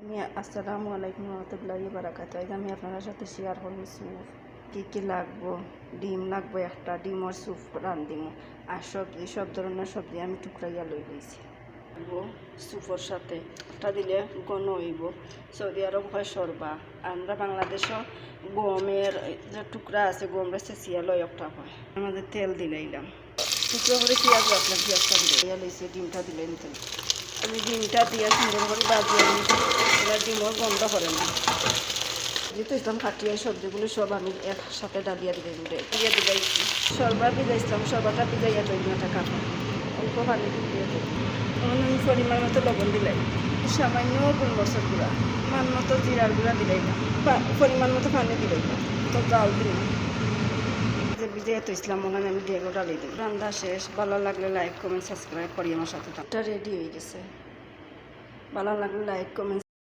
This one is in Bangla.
আমি আসসালামু আলাইকুম রহমতুল্লাহ বারাকাত আজ আমি আপনার সাথে শেয়ার করব স্যুপ কী কী লাগবো? ডিম লাগবো একটা ডিমর স্যুপ রান্ধিম আর সবজি সব ধরনের সবজি আমি টুকরাইয়া লই লইছি। স্যুপর সাথে। ওটা দিলে গণ হইব। সৌদি আরব হয় সরবা আমরা বাংলাদেশও গমের যে টুকরা আছে গমরা চেঁচিয়া লই একটা হয়। আমাদের তেল দিলাইলাম। টুকরো করে পেঁয়াজ রাখলাম, পেঁয়াজটা দিলে লইছি, ডিমটা দিলে নিতে আমি ডিমটা দিয়ে সুন্দর করে বাজিয়ে নিই এবার ডিমও গন্ধ করে না। যেহেতু ইসলাম কাটিয়ে সবজিগুলো সব আমি একসাথে ডালিয়া দিলে দিলে দিয়ে দিলাই। সরবা ভিজাইছিলাম সরবাটা ভিজাইয়া তৈরি একটা কাপড় অল্প পানি দিয়ে দিই তখন আমি পরিমাণ মতো লবণ দিলাই। সামান্য গোলমরচের গুঁড়া। মান মতো জিরার গুঁড়া দিলাই না। পরিমাণ মতো পানি দিলাই না। তো জাল দিলাম। যে বিজয় তো ইসলাম মনে আমি ডেগো ডালি দিই রান্না শেষ। ভালো লাগলে লাইক কমেন্ট সাবস্ক্রাইব করি আমার সাথে রেডি হয়ে গেছে। ভালো লাগলে লাইক কমেন্ট